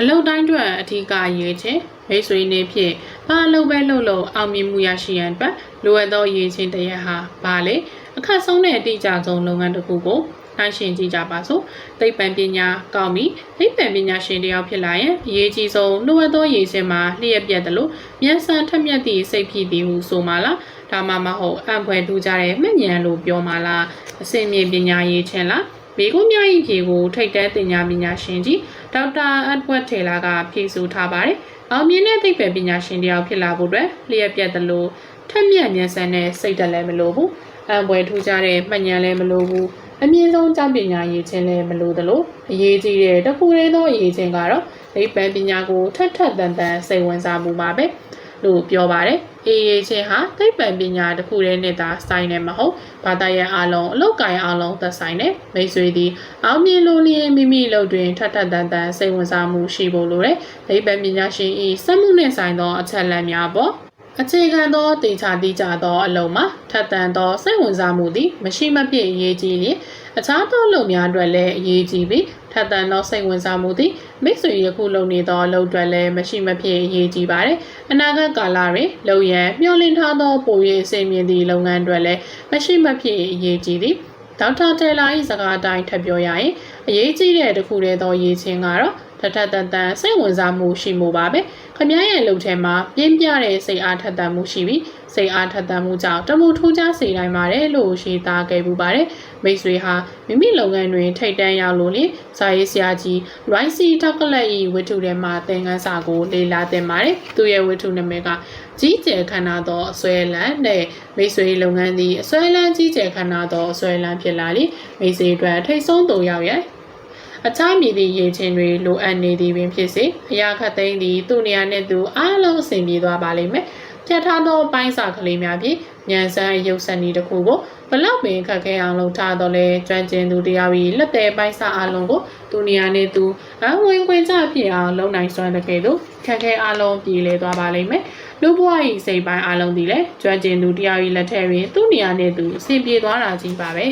အလုပ်တိုင်းအတွက်အထူးကရည်ချင်းမိတ်ဆွေနေဖြင့်ဘာအလုပ်ပဲလုပ်လို့အောင်မြင်မှုရရှိရန်အတွက်လိုအပ်သောရည်ချင်းတရက်ဟာဘာလဲအခက်ဆုံးတဲ့အတိအကျဆုံးလုပ်ငန်းတစ်ခုကိုနိုင်ရှင်ကြည့်ကြပါစို့သိပ္ပံပညာကောင်းပြီသိပ္ပံပညာရှင်တယောက်ဖြစ်လာရင်အရေးကြီးဆုံးလိုအပ်သောရည်ချင်းမှာလျှက်ပြက်တယ်လို့မြန်ဆန်ထက်မြက်သည့်စိတ်ဖြစ်သည်ဟုဆိုမှလားဒါမှမဟုတ်အံဖွယ်ထူကြတဲ့မှတ်ဉာဏ်လို့ပြောမှလားအစင်မြေပညာရည်ချင်းလား ဘေကုန်းများ၏ဖြေကိုထိတ်တဲတင်ညာပညာရှင်ကြီးဒေါက်တာအက်ဒဝတ်ထေလာကဖြေဆိုထားပါတယ်။အောင်မြင်တဲ့သိပ္ပံပညာရှင်တယောက်ဖြစ်လာဖို့အတွက်လျှက်ပြက်တယ်လို့ထက်မြက်ဉာဏ်ဆန်တဲ့စိတ်တက်လည်းမလိုဘူး။အံပွဲထူကြတဲ့မှတ်ဉာဏ်လည်းမလိုဘူး။အမြင့်ဆုံးကျောင်းပညာရေးခြင်းလည်းမလိုသလိုအရေးကြီးတဲ့တစ်ခုတည်းသောအရေးချင်းကတော့သိပ္ပံပညာကိုထက်ထက်တန်တန်စိတ်ဝင်စားမှုပါပဲ လို့ပြောပါတယ်။အေးရေးချင်းဟာသိပ္ပံပညာတစ်ခုတည်းနဲ့သာဆိုင်နေမဟုတ်ဘာသာရဲ့အလုံးအလောက်ကိုင်းအလုံးသက်ဆိုင်တဲ့မိတ်ဆွေသည်အောင်မြင်လို့လျင်မိမိလုပ်တွင်ထက်ထက်တန်တန်စိတ်ဝင်စားမှုရှိဖို့လိုတယ်။သိပ္ပံပညာရှင်ဤစက်မှုနှင့်ဆိုင်သောအချက်လက်များပေါ့ အခြေခံသောတင်ချာတိကျသောအလုံးမှာထက်တန်သောစိတ်ဝင်စားမှုသည်မရှိမဖြစ်အရေးကြီးလျင်အခြားသောလုပ်များအတွက်လည်းအရေးကြီးပြီးထက်တန်သောစိတ်ဝင်စားမှုသည်မိတ်ဆွေယခုလုပ်နေသောအလုပ်တွေလည်းမရှိမဖြစ်အရေးကြီးပါတယ်။အနာဂတ်ကာလတွင်လုပ်ရန်မျှော်လင့်ထားသောပုံရိပ်အစီအမံသည့်လုပ်ငန်းတွေလည်းမရှိမဖြစ်အရေးကြီးသည်။ဒေါက်တာတယ်လာ၏စကားအတိုင်းထပ်ပြောရရင်အရေးကြီးတဲ့တစ်ခုတည်းသောရည်ချင်းကတော့ထထတန်တန်စိတ်ဝင်စားမှုရှိမှုပါပဲခမည်းရဲ့လုပ်ထဲမှာပြင်းပြတဲ့စိတ်အားထက်သန်မှုရှိပြီးစိတ်အားထက်သန်မှုကြောင့်တမှုထူးခြားစေနိုင်ပါတယ်လို့ရှင်းသားခဲ့ပူပါတယ်မိတ်ဆွေဟာမိမိလုပ်ငန်းတွင်ထိတ်တန့်ရောက်လို့လေစာရေးဆရာကြီး Rice Chocolate ၏ဝတ္ထုထဲမှာသင်ခန်းစာကိုလေ့လာသင်ပါတယ်သူရဲ့ဝတ္ထုနာမည်ကကြီးကျယ်ခန္ဓာသောအစွဲလန်းနဲ့မိတ်ဆွေလုပ်ငန်းသည်အစွဲလန်းကြီးကျယ်ခန္ဓာသောအစွဲလန်းဖြစ်လာလိမိတ်ဆွေအတွက်ထိတ်ဆုံးသူရောက်ရဲ့ အခြားမည်သည့်ရေချင်းတွေလိုအပ်နေသည်ပင်ဖြစ်စေအရာခတ်သိမ်းသည်သူ့နေရာနှင့်သူအားလုံးအဆင်ပြေသွားပါလိမ့်မယ်ဖြတ်ထားသောပိုင်းစာကလေးများဖြင့်ညံစမ်းရုပ်စံဤတစ်ခုကိုဘလောက်ပင်ခက်ခဲအောင်လုပ်ထားတော့လဲကျွမ်းကျင်သူတရားပြီးလက်သေးပိုင်းစာအလုံးကိုသူနေရာနဲ့သူအဝင်ခွင်ကြဖြစ်အောင်လုပ်နိုင်စွမ်းတဲ့ကဲ့သို့ခက်ခဲအလုံးပြည်လဲသွားပါလိမ့်မယ်လူဘဝ၏စိတ်ပိုင်းအလုံးဒီလဲကျွမ်းကျင်သူတရားပြီးလက်ထက်တွင်သူနေရာနဲ့သူအဆင်ပြေသွားတာကြီးပါပဲ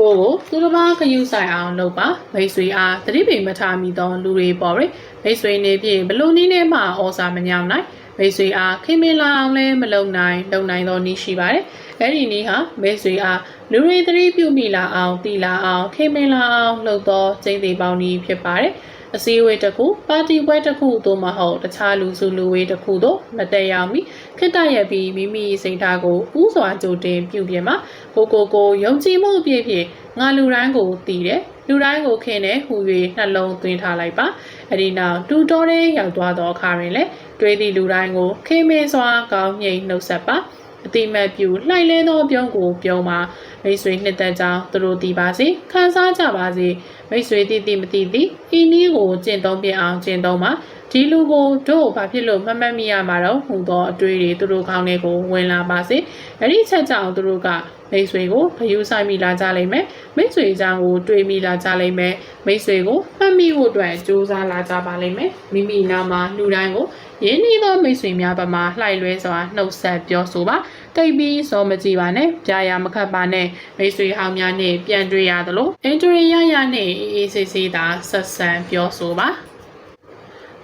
ကိုကိုသူတစ်ပါးခယူဆိုင်အောင်လုပ်ပါမိတ်ဆွေအားတတိပိမထားမိသောလူတွေပေါ်ရမိတ်ဆွေနေဖြင့်ဘလို့နည်းနဲ့မှဩစာမညောင်းနိုင်မိတ်ဆွေအားခင်မင်လာအောင်လည်းမလုံနိုင်လုံနိုင်သောနည်းရှိပါတယ်အဲ့ဒီနည်းဟာမိတ်ဆွေအားလူတွေသတိပြုမိလာအောင်တည်လာအောင်ခင်မင်လာအောင်လုပ်သောကျင့်သေးပေါင်းနည်းဖြစ်ပါတယ် အစည်းအဝေးတစ်ခုပါတီပွဲတစ်ခုသို့မဟုတ်တခြားလူစုလူဝေးတစ်ခုသို့မတက်ရောက်မီခိတရပြီးမိမိစိတ်ထားကိုဥစွာကြိုတင်ပြုပြင်မှာကိုကိုကိုယုံကြည်မှုအပြည့်ဖြင့်ငါလူတိုင်းကိုတည်တယ်လူတိုင်းကိုခင်တဲ့ဟူ၍နှလုံးသွင်းထားလိုက်ပါအဒီနောက်တူတော်တဲ့ရောက်သွားသောအခါတွင်လည်းတွေးသည့်လူတိုင်းကိုခင်မင်းစွာကောင်းငြိမ်နှုတ်ဆက်ပါ အတိမတ်ပြူလှိုက်လဲသောပြုံးကိုပြုံးမှာမိတ်ဆွေနှစ်သက်ကြောင်းသူတို့တည်ပါစေခံစားကြပါစေမိတ်ဆွေတည်တည်မတည်သည်ဤနည်းကိုကျင့်သုံးပြအောင်ကျင့်သုံးပါ ဒီလူကိုတို့ဘာဖြစ်လို့မမှတ်မိရမှာတော့ဟူသောအတွေ့တွေသူတို့ခေါင်းထဲကိုဝင်လာပါစေအဲ့ဒီချက်ကြောင့်သူတို့ကမိတ်ဆွေကိုဂယူဆိုင်မိလာကြလိမ့်မယ်မိတ်ဆွေအကြောင်းကိုတွေးမိလာကြလိမ့်မယ်မိတ်ဆွေကိုမှတ်မိဖို့အတွက်ကြိုးစားလာကြပါလိမ့်မယ်မိမိနာမှာလူတိုင်းကိုရင်းနှီးသောမိတ်ဆွေများပမာလှိုက်လွဲစွာနှုတ်ဆက်ပြောဆိုပါတိတ်ပြီးစောမကြည့်ပါနဲ့ကြားရမခတ်ပါနဲ့မိတ်ဆွေဟောင်းများနဲ့ပြန်တွေ့ရသလိုအင်တရီရရနဲ့အေးအေးဆေးဆေးသာဆက်ဆံပြောဆိုပါ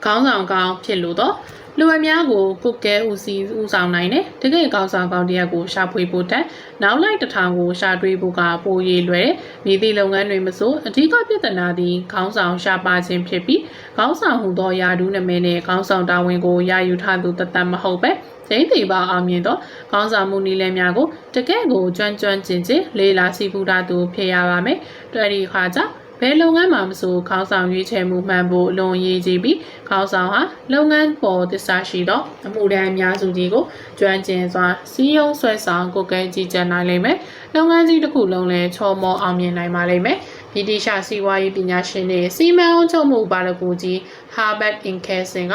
ခေါင်းဆောင်ကောင်းဖြစ်လို့တော့လူအများကိုကုတ်ကဲဦးစီးဦးဆောင်နိုင်တယ်တကယ်ကောင်းဆောင်ကောင်းတယောက်ကိုရှာဖွေဖို့တက်နောက်လိုက်တစ်ထောင်ကိုရှာတွေးဖို့ကပိုရည်လွယ်မိသည့်လုပ်ငန်းတွေမဆိုအဓိကပြဿနာသည်ခေါင်းဆောင်ရှာပါခြင်းဖြစ်ပြီးခေါင်းဆောင်ဟူသောယာဒူးနမဲနဲ့ခေါင်းဆောင်တာဝန်ကိုရယူထားသူတသက်မဟုတ်ပဲဒိဋ္ဌိပါအောင်မြင်သောခေါင်းဆောင်မှုနည်းလမ်းများကိုတကယ့်ကိုကျွမ်းကျွမ်းကျင်ကျင်လေးလာစီပူတာသူဖြစ်ရပါမယ်။တွေ့ဒီခါကျ ဘယ်လုပ်ငန်းမှာမဆိုခေါင်းဆောင်ရွေးချယ်မှုမှန်ဖို့အလွန်ရည်ကြီးပြီးခေါင်းဆောင်ဟာလုပ်ငန်းပေါ်သစ္စာရှိသောအမှုတန်းအများစုကြီးကိုကျွမ်းကျင်စွာစီးရုံးဆွဲဆောင်ကိုယ်ကဲကြည်ကြံနိုင်လိမ့်မယ်။လုပ်ငန်းကြီးတစ်ခုလုံးလည်းချောမောအောင်မြင်နိုင်ပါလိမ့်မယ်။ဗြိတိရှစီးပွားရေးပညာရှင်တွေစီမံအုပ်ချုပ်မှုပါရဂူကြီး Harvard Inkelsen က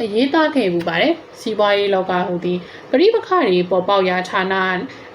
အရေးသားခဲ့မှုပါတယ်စီးပွားရေးလောကဟူသည်ပရိပခတွေပေါ်ပေါက်ရာဌာန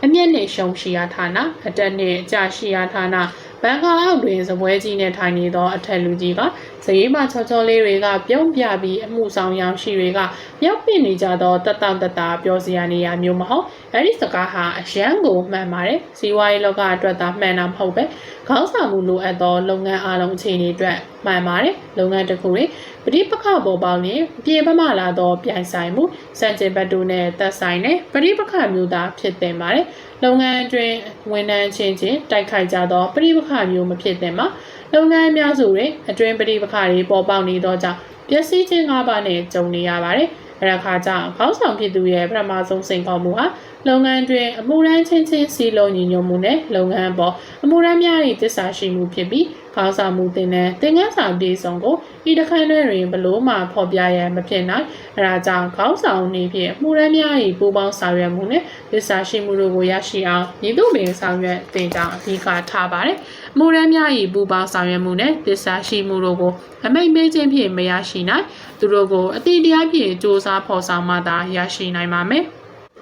အမျက်နှင့်ရှုံရှိရာဌာနအတက်နှင့်အကျရှိရာဌာန ဘန်ကာအောက်တွင်စပွဲကြီးနှင့်ထိုင်နေသောအထက်လူကြီးက ဇေးမချောချောလေးတွေကပြုံးပြပြီးအမှုဆောင်ရောင်ရှိတွေကမြောက်ပင့်နေကြသောတတတတပြောစရာနေရာမျိုးမဟုတ်အဲ့ဒီစကားဟာအရန်ကိုမှန်ပါတယ်စီးပွားရေးလောကအတွက်သာမှန်တာမဟုတ်ပဲခေါင်းဆောင်မှုလိုအပ်သောလုပ်ငန်းအားလုံးအခြေအနေအတွက်မှန်ပါတယ်လုပ်ငန်းတစ်ခုတွင်ပဋိပက္ခပေါ်ပေါက်ရင်အပြေပမာလာသောပြိုင်ဆိုင်မှုစံကျင်ဘတ်တို့နဲ့သက်ဆိုင်တဲ့ပဋိပက္ခမျိုးသားဖြစ်တင်ပါတယ်လုပ်ငန်းအတွင်းဝန်ထမ်းချင်းချင်းတိုက်ခိုက်ကြသောပဋိပက္ခမျိုးမဖြစ်တင်ပါ လုပ်ငန်းအများစုတွင်အတွင်းပဋိပက္ခတွေပေါ်ပေါက်နေသောကြောင့်ပျက်စီးခြင်း၅ပါးနဲ့ကြုံနေရပါတယ်အဲ့ဒါခါကြောင့်ခေါင်းဆောင်ဖြစ်သူရဲ့ပထမဆုံးစိန်ခေါ်မှုဟာလုပ်ငန်းတွင်အမှုရန်ချင်းချင်းစီလုံးညီညွတ်မှုနဲ့လုပ်ငန်းပေါ်အမှုရန်များ၏တစ္ဆာရှိမှုဖြစ်ပြီး ခေါင်းဆောင်မှုတင်တဲ့သင်္ကန်းဆောင်ပြည်ဆောင်ကိုဤတစ်ခန်းတွင်တွင်ဘလို့မှဖော်ပြရန်မဖြစ်နိုင်အဲဒါကြောင့်ခေါင်းဆောင်နေဖြင့်အမှုရန်များ၏ပူးပေါင်းဆောင်ရွက်မှုနဲ့တစ္ဆာရှိမှုတို့ကိုရရှိအောင်ညီတို့ပင်ဆောင်ရွက်တင်ကြောင်းအဓိကထားပါတယ်အမှုရန်များ၏ပူးပေါင်းဆောင်ရွက်မှုနဲ့တစ္ဆာရှိမှုတို့ကိုအမိတ်မေးခြင်းဖြင့်မရရှိနိုင်သူတို့ကိုအတိတရားဖြင့်စ조사ဖော်ဆောင်မှသာရရှိနိုင်ပါမယ်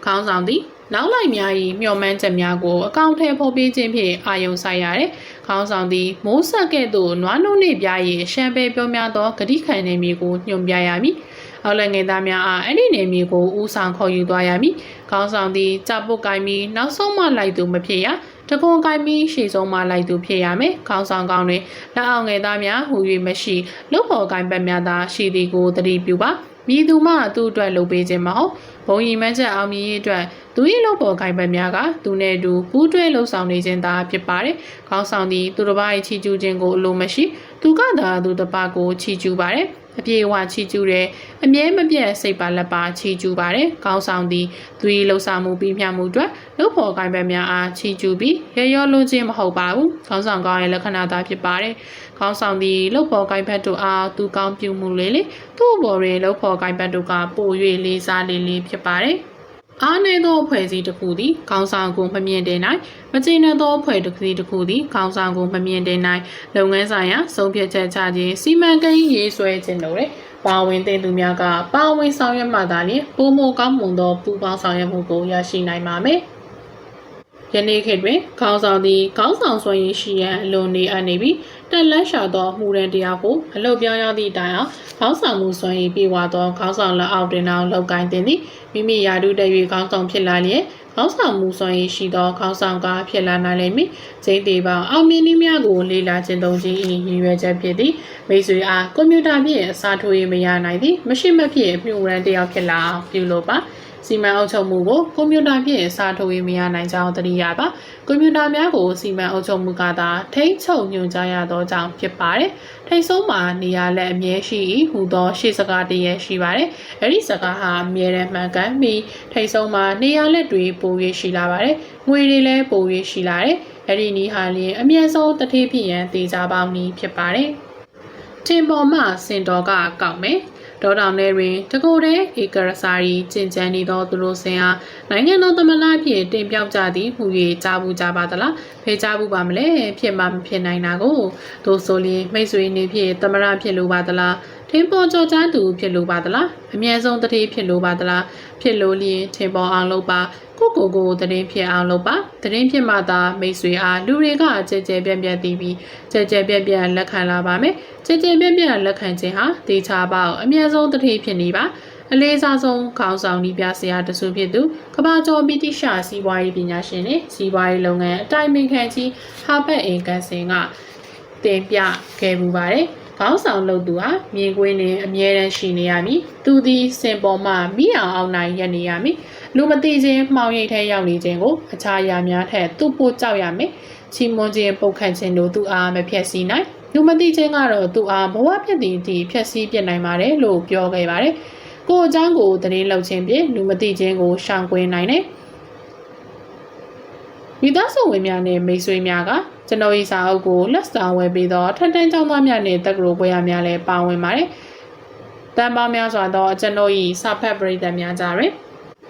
ခေါင်းဆောင်သည် နောက်လိုက်များ၏မျှော်မှန်းချက်များကိုအကောင့်ထဲဖော်ပြခြင်းဖြင့်အာယုံဆိုင်ရတဲ့ခေါင်းဆောင်သည်မိုးဆက်ကဲ့သို့နွားနှုတ်နှင့်ပြား၏ရှမ်းပဲပြောများသောဂတိခံနေမည်ကိုညွှန်ပြရမည်။အောက်လက်ငယ်သားများအားအဲ့ဒီနေမည်ကိုဦးဆောင်ခေါ်ယူသွားရမည်။ခေါင်းဆောင်သည်ကြပုတ်ကိုင်းပြီးနောက်ဆုံးမှလိုက်သူမဖြစ်ရ။တကွန်ကိုင်းပြီးရှေ့ဆုံးမှလိုက်သူဖြစ်ရမယ်။ခေါင်းဆောင်ကောင်းတွင်လက်အောက်ငယ်သားများဟူ၍မရှိလုတ်ဖို့ကိုင်းပတ်များသာရှိသည်ကိုသတိပြုပါ။ မိသူမှသူ့အတွက်လုပ်ပေးခြင်းမဟုတ်ဘုံရီမန်းချက်အောင်မြင်ရေးအတွက်သူ၏လုပ်ပေါ်ကိုင်ပတ်များကသူနဲ့အတူပူးတွဲလှုပ်ဆောင်နေခြင်းသာဖြစ်ပါတယ်။ခေါင်းဆောင်သည်သူတစ်ပါး၏ချီကျူးခြင်းကိုအလိုမရှိသူကသာသူတစ်ပါးကိုချီကျူးပါတယ်။ အပြေအဝချီကျူးတယ်အမြဲမပြတ်စိတ်ပါလက်ပါချီကျူးပါတယ်။ခေါင်းဆောင်သည်သူ၏လှုပ်ဆောင်မှုပြီးမြမှုအတွက်လုပ်ပေါ်ကိုင်ပတ်များအားချီကျူးပြီးရရောလွန်ခြင်းမဟုတ်ပါဘူး။ခေါင်းဆောင်ကောင်းရဲ့လက္ခဏာသာဖြစ်ပါတယ်။ခေါင်းဆောင်သည်လုပ်ပေါ်ကိုင်ပတ်တို့အားသူကောင်းပြုမှုလေးလေသူ့ဘော်တွင်လုပ်ပေါ်ကိုင်ပတ်တို့ကပို၍လေးစားလေးလေးဖြစ်ပါတယ်။ အားနည်းသောအဖွဲ့အစည်းတစ်ခုသည်ခေါင်းဆောင်ကိုမမြင်တင်နိုင်မကျေနပ်သောအဖွဲ့တစ်ခုတစ်ခုသည်ခေါင်းဆောင်ကိုမမြင်တင်နိုင်လုပ်ငန်းဆိုင်ရာဆုံးဖြတ်ချက်ချခြင်းစီမံကိန်းရေးဆွဲခြင်းတို့တဲ့ပါဝင်တဲ့သူများကပါဝင်ဆောင်ရွက်မှသာလျှင်ပုံမကောင်းမွန်သောပူးပေါင်းဆောင်ရွက်မှုကိုရရှိနိုင်ပါမယ်ယနေ့ခေတ်တွင်ခေါင်းဆောင်သည်ခေါင်းဆောင်ဆွေရင်ရှိရန်အလွန်နေအပ်နေပြီး တက်လက်ရှာသောမှုရန်တရားကိုအလုတ်ပြောင်းရသည့်တိုင်အောင်ခေါင်းဆောင်မှုဆွေရင်ပြေဝသောခေါင်းဆောင်လက်အောက်တွင်အောင်လောက်ကိုင်းတင်သည်မိမိယာတုတ၍ခေါင်းဆောင်ဖြစ်လာလျက်ခေါင်းဆောင်မှုဆွေရင်ရှိသောခေါင်းဆောင်ကဖြစ်လာနိုင်လိမ့်မည်။စိတ်သေးပေါအောင်မြင်နည်းများကိုလေ့လာခြင်းသုံးခြင်း၏ရည်ရွယ်ချက်ဖြစ်သည်မိတ်ဆွေအားကွန်ပျူတာဖြင့်အစားထိုးရမရနိုင်သည်မရှိမဖြစ်မြူရန်တယောက်ဖြစ်လာအောင်ပြုလုပ်ပါ။ စီမံအုပ်ချုပ်မှုကိုကွန်ပျူတာဖြင့်စာထုတ်ရေးမရနိုင်ကြောင်းသတိရပါကွန်ပျူတာများကိုစီမံအုပ်ချုပ်မှုကသာထိန်းချုပ်ညွှန်ကြားရသောကြောင့်ဖြစ်ပါတယ်ထိတ်ဆုံးမှာနေရာလက်အမြဲရှိဟူသောရှေ့စကားတည်းရရှိပါတယ်အဲ့ဒီစကားဟာအမြဲတမ်းမှန်ကန်ပြီးထိတ်ဆုံးမှာနေရာလက်တွေပို၍ရှိလာပါတယ်ငွေတွေလည်းပို၍ရှိလာတယ်အဲ့ဒီနီးဟာလျင်အမြဲဆုံးတထေးဖြစ်ရန်တေချာပေါင်းနီးဖြစ်ပါတယ်တင်ပေါ်မှစင်တော်ကကောက်မယ် ဒေါတောင်ထဲတွင်တကိုယ်တည်းဧကရစာရီကျင့်ကြံနေသောသူတို့စင်အားနိုင်ငံတော်သမလာဖြင့်တင်ပြောက်ကြသည်ဟူ၍ကြားဘူးကြပါသလားဖေးကြားဘူးပါမလဲဖြစ်မှမဖြစ်နိုင်တာကိုသို့ဆိုလျင်မိတ်ဆွေနေဖြင့်သမရဖြစ်လိုပါသလား ထင်ပေါ်ကြော်ကြားသူဖြစ်လိုပါသလားအမြဲဆုံးတတိဖြစ်လိုပါသလားဖြစ်လို့လျင်ထင်ပေါ်အောင်လုပ်ပါကိုကိုကိုတရင်ဖြစ်အောင်လုပ်ပါတရင်ဖြစ်မှသာမိတ်ဆွေအားလူတွေကကြဲကြဲပြန့်ပြန့်တည်ပြီးကြဲကြဲပြန့်ပြန့်လက်ခံလာပါမယ်ကြဲကြဲပြန့်ပြန့်လက်ခံခြင်းဟာဒေချာပေါအမြဲဆုံးတတိဖြစ်နေပါအလေးစားဆုံးခေါင်းဆောင်ဤပြဆရာတဆူဖြစ်သူကဘာကျော်ပီတိရှာစီးပွားရေးပညာရှင်နဲ့စီးပွားရေးလုပ်ငန်းအတိုင်ပင်ခံကြီးဟာဘတ်အင်ကန်စင်ကတင်ပြခဲ့မှုပါတယ် ခေါင်းဆောင်လုပ်သူဟာမြင်ကွင်းနဲ့အမြဲတမ်းရှိနေရမည်သူသည်စင်ပေါ်မှမိအောင်အောင်နိုင်ရနေရမည်လူမသိခြင်းမှောင်ရိပ်ထဲရောက်နေခြင်းကိုအခြားအရာများထက်သူ့ပို့ကြောက်ရမည်ချီးမွမ်းခြင်းပုတ်ခန့်ခြင်းတို့သူအားမဖြည့်ဆည်းနိုင်လူမသိခြင်းကတော့သူအားဘဝဖြစ်သည့်အထိဖြည့်ဆည်းပြနိုင်ပါတယ်လို့ပြောခဲ့ပါတယ်ကိုအချောင်းကိုသတင်းလောက်ခြင်းဖြင့်လူမသိခြင်းကိုရှောင်ကွင်းနိုင်တယ်မိသားစုဝင်များနဲ့မိတ်ဆွေများက ကျွန်တော်ဤစာအုပ်ကိုလက်စာဝယ်ပြီးတော့ထန်တန်းကျောင်းသားများနဲ့တက္ကသိုလ်ဘွဲရများလည်းပါဝင်ပါတယ်။တန်ပေါင်းများစွာသောကျွန်တော်ဤစာဖတ်ပရိသတ်များကြတွင်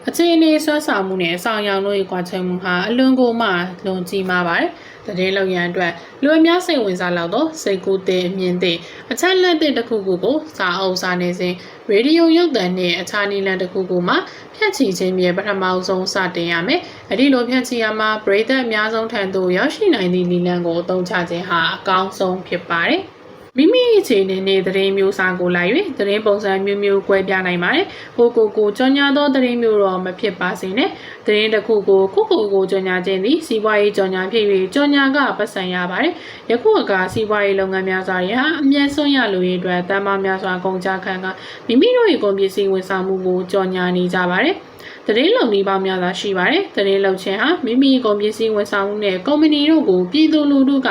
အခြေအနေဆွမ်းဆောင်မှုနဲ့အဆောင်ရောင်တို့၏ကွာခြားမှုဟာအလွန်ကိုမှလွန်ကြီးမားပါတယ်။ တည်လောက်ရန်အတွက်လူအများစိတ်ဝင်စားလောက်သောစိတ်ကူးတဲ့အမြင်သည့်အချက်လက်တဲ့တစ်ခုခုကိုစာအုပ်စာနေစဉ်ရေဒီယိုရုပ်သံနှင့်အခြားနည်းလမ်းတစ်ခုခုမှာဖြတ်ချီခြင်းမြေပထမဆုံးစတင်ရမယ်။အဲဒီလိုဖြတ်ချီရမှာပရိသတ်အများဆုံးထံသို့ရောက်ရှိနိုင်သည့်နည်းလမ်းကိုအသုံးချခြင်းဟာအကောင်းဆုံးဖြစ်ပါတယ်။ မိမိအခြေအနေနဲ့သတင်းမျိုးစာကိုလိုက်၍သတင်းပုံစံမျိုးမျိုးကွဲပြားနိုင်ပါတယ်။ကိုကိုကိုကြော်ညာသောသတင်းမျိုးတော့မဖြစ်ပါစေနဲ့။သတင်းတစ်ခုကိုကိုကိုကိုကြော်ညာခြင်းသည်စီးပွားရေးကြော်ညာဖြစ်၍ကြော်ညာကပတ်စံရပါတယ်။ယခုအခါစီးပွားရေးလုပ်ငန်းများစွာရဟာအမျက်ဆုံးရလူတွေအတွက်တန်မာများစွာကုန်ကြခံကမိမိတို့၏ကုန်ပစ္စည်းဝန်ဆောင်မှုကိုကြော်ညာနေကြပါတယ်။ တရေလုံနည်းပေါင်းများစွာရှိပါတယ်။တရေလုံခြင်းဟာမိမိကုန်ပစ္စည်းဝန်ဆောင်မှုနဲ့ကုမ္ပဏီတို့ကိုပြည်သူလူထုက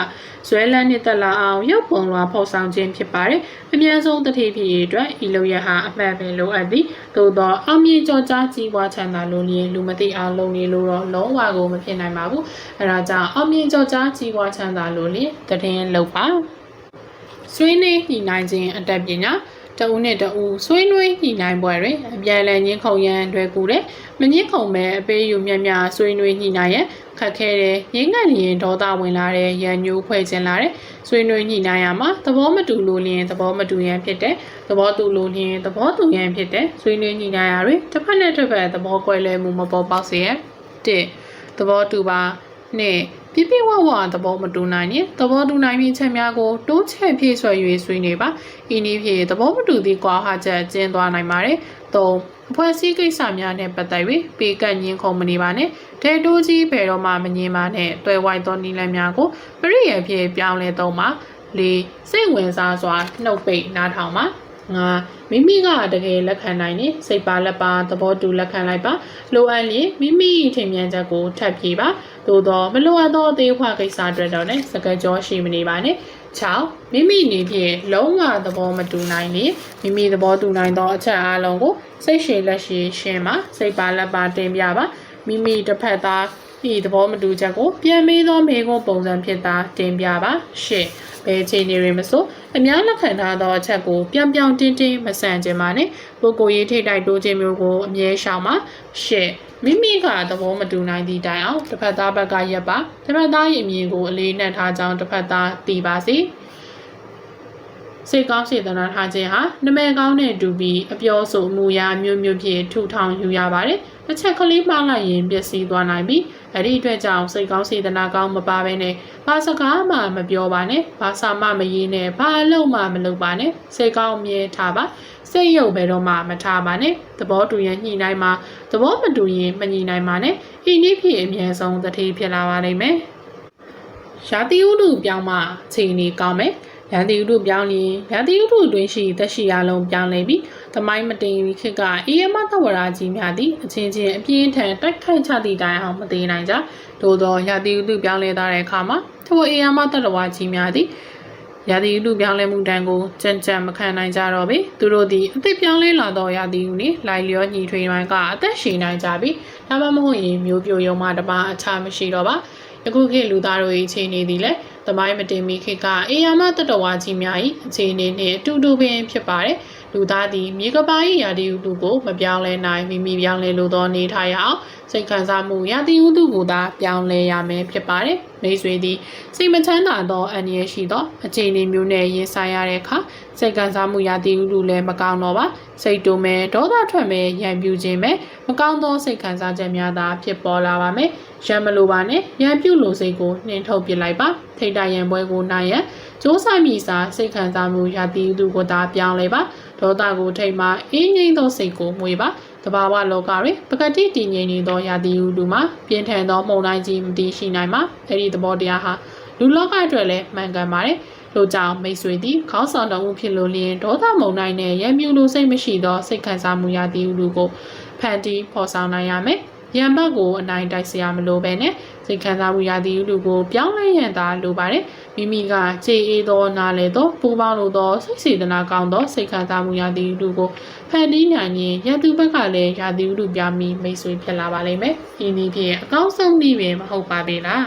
ဇွဲလန်းနှစ်သက်လာအောင်ရုပ်ပုံလွှာဖော်ဆောင်ခြင်းဖြစ်ပါတယ်။အများဆုံးတတိဖြစ်ရေးအတွက်ဤလုံရဟာအမှန်ပဲလိုအပ်သည်။သို့သောအောင်မြင်ကြောကြားကြီးပွားချမ်းသာလို့လျင်လူမသိအောင်လုပ်နေလို့တော့လုံးဝကိုမဖြစ်နိုင်ပါဘူး။အဲဒါကြောင့်အောင်မြင်ကြောကြားကြီးပွားချမ်းသာလို့လျင်တည်င်းလုပ်ပါ။ဆွေးနွေးညှိနှိုင်းခြင်းအတတ်ပညာ တဦးနဲ့တဦးဆွေးနွေးညှိနှိုင်းပွဲတွင်အပြန်အလှန်ညှင်းခုန်ရန်တွေ့ကူတဲ့မညှင်းခုန်မဲ့အပေးယူမြတ်မြဆွေးနွေးညှိနှိုင်းရန်ခက်ခဲတဲ့ငိမ့်ငတ်လျင်ဒေါသဝင်လာတဲ့ရန်ညိုးဖွဲ့ခြင်းလာတဲ့ဆွေးနွေးညှိနှိုင်းရမှာသဘောမတူလို့လျင်သဘောမတူရန်ဖြစ်တဲ့သဘောတူလို့လျင်သဘောတူရန်ဖြစ်တဲ့ဆွေးနွေးညှိနှိုင်းရတွင်တစ်ဖက်နဲ့တစ်ဖက်သဘောကွဲလွဲမှုမပေါ်ပေါက်စေရန်တစ်သဘောတူပါနှစ် ပြပြဝဝသဘောမတူနိုင်ရင်သဘောတူနိုင်ပြီးချက်များကိုတိုးချဲ့ဖြည့်ဆွဲ၍ဆွေးနေပါဤနည်းဖြင့်သဘောမတူသည့်ကွာဟချက်ကျင်းသွားနိုင်ပါတယ်၃အဖွဲ့အစည်းကိစ္စများနဲ့ပတ်သက်၍ပေကန့်ညင်းခုံမနေပါနဲ့တဲတိုးကြီးဘယ်တော့မှမငြင်းပါနဲ့တွဲဝိုက်သောနီလန်းများကိုပရိယဖြင့်ပြောင်းလဲသုံးပါ၄စိတ်ဝင်စားစွာနှုတ်ပိတ်နားထောင်ပါငါမိမိကတကယ်လက်ခံနိုင်ရင်စိတ်ပါလက်ပါသဘောတူလက်ခံလိုက်ပါလိုအပ်ရင်မိမိထင်မြင်ချက်ကိုထပ်ပြေပါ သို့သောမလိုအပ်သောအသေးခွာကိစ္စအတွက်တော့လည်းစကားကြောရှိမနေပါနဲ့6မိမိအနေဖြင့်လုံးဝသဘောမတူနိုင်ရင်မိမိသဘောတူနိုင်သောအချက်အလုံးကိုစိတ်ရှည်လက်ရှည်ရှင်းပါစိတ်ပါလက်ပါတင်ပြပါမိမိတစ်ဖက်သားဤသဘောမတူချက်ကိုပြန်မေးသောမေးခွန်းပုံစံဖြစ်သာတင်ပြပါရှင်းဘယ်ချိန်နေရင်မဆိုအများလက်ခံထားသောအချက်ကိုပြောင်ပြောင်တင်းတင်းမဆန်ခြင်းပါနဲ့ပုဂ္ဂိုလ်ရေးထိတ်တိုက်တိုးခြင်းမျိုးကိုအမြဲရှောင်ပါရှင်း မိမိကသဘောမတူနိုင်သည့်တိုင်အောင်တစ်ဖက်သားဘက်ကရက်ပါတစ်ဖက်သားရဲ့အမြင်ကိုအလေးနက်ထားကြောင်းတစ်ဖက်သားသိပါစေစိတ်ကောင်းစေတနာထားခြင်းဟာနမဲကောင်းတဲ့တူပြီးအပြောဆိုမှုရာမျိုးမျိုးဖြင့်ထူထောင်ယူရပါတယ်။ တစ်ချက်ကလေးမှားလိုက်ရင်ပျက်စီးသွားနိုင်ပြီးအဲ့ဒီအတွက်ကြောင့်စိတ်ကောင်းစေတနာကောင်းမပါဘဲနဲ့ဘာစကားမှမပြောပါနဲ့ဘာစာမှမရေးနဲ့ဘာအလုပ်မှမလုပ်ပါနဲ့စိတ်ကောင်းမြဲထားပါစိတ်ရုပ်ဘယ်တော့မှမထားပါနဲ့သဘောတူရင်ညှိနှိုင်းမှာသဘောမတူရင်မညှိနှိုင်းပါနဲ့ဤနည်းဖြင့်အမြဲဆုံးတတိဖြစ်လာပါလိမ့်မယ်ရာသီဥတုပြောင်းမှချိန်နေကောင်းမယ်ရာသီဥတုပြောင်းရင်ရာသီဥတုအတွင်းရှိသက်ရှိအလုံးပြောင်းလဲပြီး သမိုင်းမတင်ခေတ်ကအေးရမသဝရာကြီးများသည့်အချင်းချင်းအပြင်းထန်တိုက်ခိုက်ချသည့်တိုင်အောင်မသေးနိုင်ကြသို့သောရာသီဥတုပြောင်းလဲသွားတဲ့အခါမှာထိုအေးရမသတ္တဝါကြီးများသည့်ရာသီဥတုပြောင်းလဲမှုတန်ကိုကြံကြံမခံနိုင်ကြတော့ပေသူတို့သည်အသက်ပြောင်းလဲလာသောရာသီဥတုနှင့်လိုက်လျောညီထွေပိုင်းကအသက်ရှင်နိုင်ကြပြီဒါမှမဟုတ်ရင်မျိုးပြိုရုံမှတပါအခြားမရှိတော့ပါယခုခေတ်လူသားတို့၏အခြေအနေသည်လည်းသမိုင်းမတင်မီခေတ်ကအေယာမတတဝါကြီးများ၏အခြေအနေနှင့်အတူတူပင်ဖြစ်ပါတယ် လူသားသည်မြေကပါ၏ရာသီဥတုကိုမပြောင်းလဲနိုင်မိမိပြောင်းလဲလိုသောနေထားရအောင် စိတ်ခံစားမှုရာသီဥတုကိုသာပြောင်းလဲရမယ်ဖြစ်ပါတယ်မိတ်ဆွေသည်စိတ်မချမ်းသာသောအန္တရာယ်ရှိသောအခြေအနေမျိုးနဲ့ရင်ဆိုင်ရတဲ့အခါစိတ်ခံစားမှုရာသီဥတုလည်းမကောင်းတော့ပါစိတ်တူမဲ့ဒေါသထွက်မဲ့ရံပြူခြင်းမဲ့မကောင်းသောစိတ်ခံစားချက်များသာဖြစ်ပေါ်လာပါမယ်ရံမလိုပါနဲ့ရံပြူလိုစိတ်ကိုနှင်ထုတ်ပစ်လိုက်ပါထိတ်တရံပွဲကိုနိုင်ရန်စ조사မိစာစိတ်ခံစားမှုရာသီဥတုကိုသာပြောင်းလဲပါဒေါသကိုထိတ်မှအင်းငိမ့်သောစိတ်ကိုမွေပါ တဘာဝလောကတွင်ပကတိတည်ငြိမ်နေသောရာသီဥတုမှာပြင်းထန်သောမှုန်တိုင်းကြီးမတည်ရှိနိုင်မှာအဲ့ဒီသဘောတရားဟာလူလောကအတွက်လည်းမှန်ကန်ပါတယ်လိုကြောင့်မိတ်ဆွေသည်ခေါင်းဆောင်တော်မှုဖြစ်လို့လျင်ဒေါသမုန်တိုင်းနဲ့ရံမြူလိုစိတ်မရှိသောစိတ်ခံစားမှုရာသီဥတုကိုဖန်တီးဖော်ဆောင်နိုင်ရမယ်ရံဘတ်ကိုအနိုင်တိုက်စရာမလိုပဲနဲ့စိတ်ခံစားမှုရာသီဥတုကိုပြောင်းလဲရန်သာလိုပါတယ် မိမိကခြေအေးသောနားလေသောပူပေါင်းလိုသောစိတ်စေတနာကောင်းသောစိတ်ခံစားမှုရာသီဥတုကိုဖန်တီးနိုင်ရင်ရန်သူဘက်ကလည်းရာသီဥတုပြမီမိတ်ဆွေဖြစ်လာပါလိမ့်မယ်။ဤနည်းဖြင့်အကောင်းဆုံးနည်းပင်မဟုတ်ပါပေလား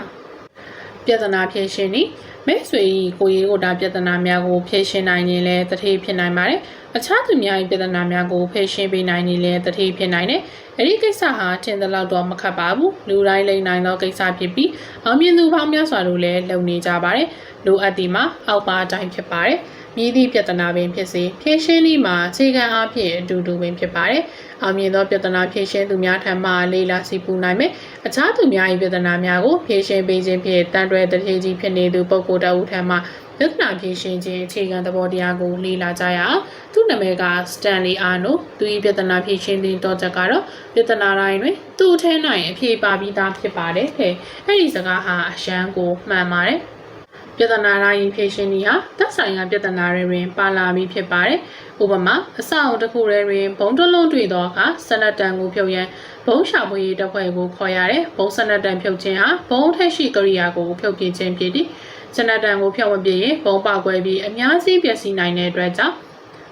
။ပြဿနာဖြေရှင်းနည်းမိတ်ဆွေကြီးကိုရေးကိုတာပြဿနာများကိုဖြေရှင်းနိုင်ရင်လည်းတတိဖြစ်နိုင်ပါတယ်။ အခြားသူများ၏ပြဿနာများကိုဖြေရှင်းပေးနိုင်ရင်လည်းတတိဖြစ်နိုင်တယ်။အဲ့ဒီကိစ္စဟာထင်သလောက်တော့မခတ်ပါဘူး။လူတိုင်းလိမ့်နိုင်သောကိစ္စဖြစ်ပြီးအောင်မြင်သူပေါင်းများစွာတို့လည်းလုံနေကြပါတယ်။လိုအပ်ဒီမှာအောက်ပါအတိုင်းဖြစ်ပါတယ်။မြည်သည့်ပြဿနာပင်ဖြစ်စေဖြေရှင်းနည်းမှာအခြေခံအားဖြင့်အတူတူပင်ဖြစ်ပါတယ်။အောင်မြင်သောပြဿနာဖြေရှင်းသူများထံမှလေးလာစီပူနိုင်မယ်။အခြားသူများ၏ပြဿနာများကိုဖြေရှင်းပေးခြင်းဖြင့်တန်တွဲတထေကြီးဖြစ်နေသူပုဂ္ဂိုလ်တအုပ်ထံမှ ပြဿနာဖြေရှင်းခြင်းအခြေခံသဘောတရားကိုလေ့လာကြရအောင်သူ့နာမည်က Stanley Arnold သူ၏ပြဿနာဖြေရှင်းခြင်းတော့ချက်ကတော့ပြဿနာတိုင်းတွင်သူ့ထဲ၌အဖြေပါပြီးသားဖြစ်ပါတယ်ဟဲ့အဲ့ဒီစကားဟာအရှမ်းကိုမှန်ပါတယ်ပြဿနာတိုင်းဖြေရှင်းနည်းဟာသက်ဆိုင်ရာပြဿနာတွေတွင်ပါလာပြီးဖြစ်ပါတယ်။ဥပမာအဆောက်အဦတစ်ခုထဲတွင်ဘုံတစ်လုံးတွေ့သောအခါဆနက်တန်ကိုဖြုတ်ရန်ဘုံရှာဖွေရေးတပ်ဖွဲ့ကိုခေါ်ရတယ်။ဘုံဆနက်တန်ဖြုတ်ခြင်းဟာဘုံထက်ရှိကရိယာကိုဖြုတ်ပြခြင်းဖြစ်သည်။ ဆနက်တန်ကိုဖြုတ်မပြရင်ဘုံပေါက်ကွဲပြီးအများကြီးပျက်စီးနိုင်တဲ့အတွက်ကြောင့်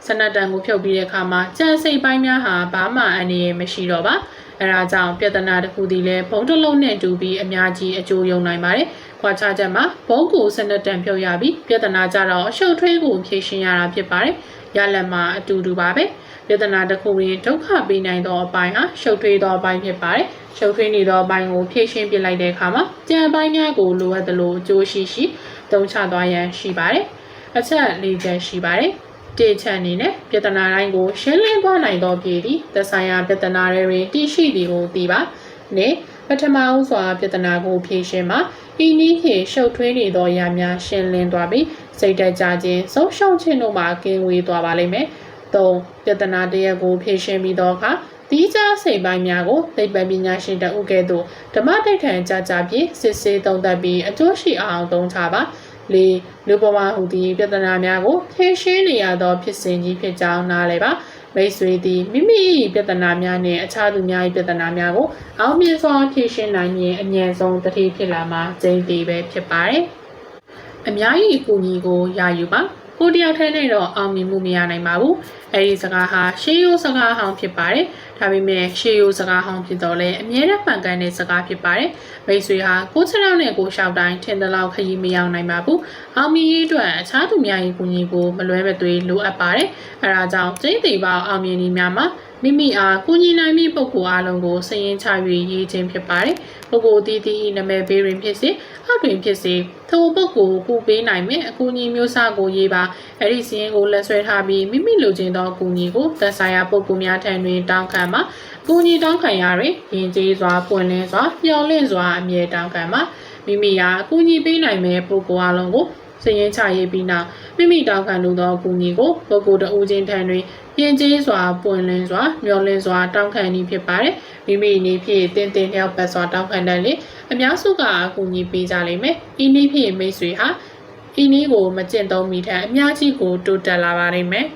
ဆနက်တန်ကိုဖြုတ်ပြီးတဲ့အခါမှာကြံစိတ်ပိုင်းများဟာဘာမှအန္တရာယ်မရှိတော့ပါ။အဲဒါကြောင့်ပြဿနာတစ်ခုတည်းလဲဘုံတစ်လုံးနဲ့တူပြီးအများကြီးအကျိုးယုံနိုင်ပါတယ်။ခွာခြားချက်မှာဘုံကိုဆနက်တန်ဖြုတ်ရပြီးပြဿနာကြတော့အရှုပ်ထွေးကိုဖြေရှင်းရတာဖြစ်ပါတယ်။ရလက်မှာအတူတူပါပဲ။ ပြဿနာတစ်ခုရင်းဒုက္ခပေးနိုင်သောအပိုင်းဟာရှုပ်ထွေးသောအပိုင်းဖြစ်ပါတယ်။ရှုပ်ထွေးနေသောအပိုင်းကိုဖြေရှင်းပြလိုက်တဲ့အခါမှာကြံပိုင်းများကိုလိုအပ်သလိုအကျိုးရှိရှိသုံးချသွားရန်ရှိပါတယ်။အချက်၄ချက်ရှိပါတယ်။တေချက်အနေနဲ့ပြဿနာတိုင်းကိုရှင်းလင်းသွားနိုင်သောပြည်သည်သက်ဆိုင်ရာပြဿနာတွေတွင်တည်ရှိသည်ကိုသိပါ။နေပထမဦးစွာပြဿနာကိုဖြေရှင်းမှာဤနည်းဖြင့်ရှုပ်ထွေးနေသောအရာများရှင်းလင်းသွားပြီးစိတ်တက်ကြခြင်းဆုံးရှုံးခြင်းတို့မှကင်းဝေးသွားပါလိမ့်မယ်။ ၃ပြဿနာတစ်ရပ်ကိုဖြေရှင်းပြီးသောအခါတီးခြားစိတ်ပိုင်းများကိုသိပ္ပံပညာရှင်တဦးကဲ့သို့ဓမ္မတိဋ္ဌံကြကြပြီးစစ်ဆေးသုံးသပ်ပြီးအကျိုးရှိအောင်သုံးချပါလေးလူဘဝဟူသည့်ပြဿနာများကိုဖြေရှင်းနေရသောဖြစ်စဉ်ကြီးဖြစ်ကြောင်းနားလည်ပါမိတ်ဆွေသည်မိမိ၏ပြဿနာများနှင့်အခြားသူများ၏ပြဿနာများကိုအောင်မြင်စွာဖြေရှင်းနိုင်ရင်အမြဲဆုံးတတိဖြစ်လာမှာကျင်းတည်ပဲဖြစ်ပါတယ်။အများကြီးအကူအညီကိုရယူပါ ကိုတယောက်ထဲနဲ့တော့အောင်မြင်မှုမရနိုင်ပါဘူး။အဲဒီစကားဟာရှေးရိုးစကားဟောင်းဖြစ်ပါတယ်။ဒါပေမဲ့ရှေးရိုးစကားဟောင်းဖြစ်တော့လဲအမြဲတမ်းမှန်ကန်တဲ့စကားဖြစ်ပါတယ်။မိတ်ဆွေဟာကိုချောင်းနဲ့ကိုရှောက်တိုင်းထင်သလောက်ခရီးမရောက်နိုင်ပါဘူး။အောင်မြင်ရေးအတွက်အခြားသူများ၏ကူညီကိုမလွဲမသွေလိုအပ်ပါတယ်။အဲဒါကြောင့်ကျင်းသေးပေါအောင်မြင်နည်းများမှာ မိမိအားကူညီနိုင်မည့်ပုဂ္ဂိုလ်အလုံးကိုစည်ရင်ချ၍ရေးခြင်းဖြစ်ပါတယ်။ပုဂ္ဂိုလ်တည်တည်နာမည်ပေးရင်ဖြစ်စေအောက်တွင်ဖြစ်စေထိုပုဂ္ဂိုလ်ကိုပေးနိုင်မယ်အကူအညီမျိုးစားကိုရေးပါအဲ့ဒီစည်ရင်ကိုလက်ဆွဲထားပြီးမိမိလိုချင်သောအကူအညီကိုသက်ဆိုင်ရာပုဂ္ဂိုလ်များထံတွင်တောင်းခံပါအကူအညီတောင်းခံရတွင်ယဉ်ကျေးစွာပွင့်လင်းစွာမျှော်လင့်စွာအမြဲတောင်းခံပါမိမိဟာအကူအညီပေးနိုင်မယ်ပုဂ္ဂိုလ်အလုံးကိုစည်ရင်ချရေးပြီးနောက် မိမိတောင်းခံလိုသောအကူအညီကိုပုဂ္ဂိုလ်တဦးချင်းထံတွင်ပြင်ကျေးစွာပွင့်လင်းစွာမျောလင်းစွာတောင်းခံနည်းဖြစ်ပါတယ်မိမိအနေဖြင့်တင်းတင်းလျောက်ပတ်စွာတောင်းခံတဲ့လေအများစုကအကူအညီပေးကြလိမ့်မယ်ဤနည်းဖြင့်မိတ်ဆွေဟာဤနည်းကိုမကျင့်သုံးမိတဲ့အများကြီးကိုတိုးတက်လာပါလိမ့်မယ်